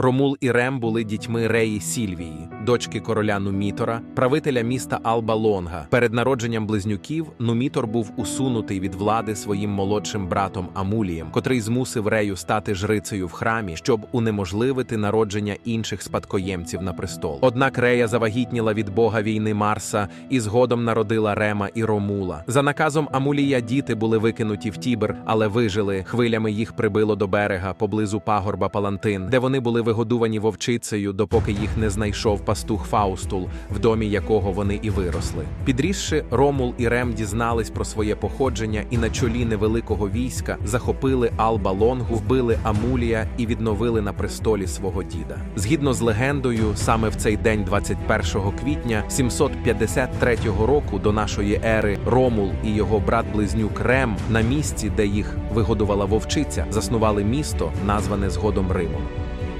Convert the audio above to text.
Ромул і Рем були дітьми Реї Сільвії, дочки короля Нумітора, правителя міста Алба Лонга. Перед народженням близнюків Нумітор був усунутий від влади своїм молодшим братом Амулієм, котрий змусив Рею стати жрицею в храмі, щоб унеможливити народження інших спадкоємців на престол. Однак Рея завагітніла від бога війни Марса і згодом народила Рема і Ромула. За наказом Амулія діти були викинуті в Тібр, але вижили. Хвилями їх прибило до берега поблизу пагорба Палантин, де вони були вигодувані вовчицею, допоки їх не знайшов пастух Фаустул, в домі якого вони і виросли. Підрісши, Ромул і Рем дізнались про своє походження і на чолі невеликого війська захопили Алба Лонгу, вбили Амулія і відновили на престолі свого діда. Згідно з легендою, саме в цей день, 21 квітня 753 року до нашої ери, Ромул і його брат-близнюк Рем на місці, де їх вигодувала вовчиця, заснували місто, назване згодом Римом.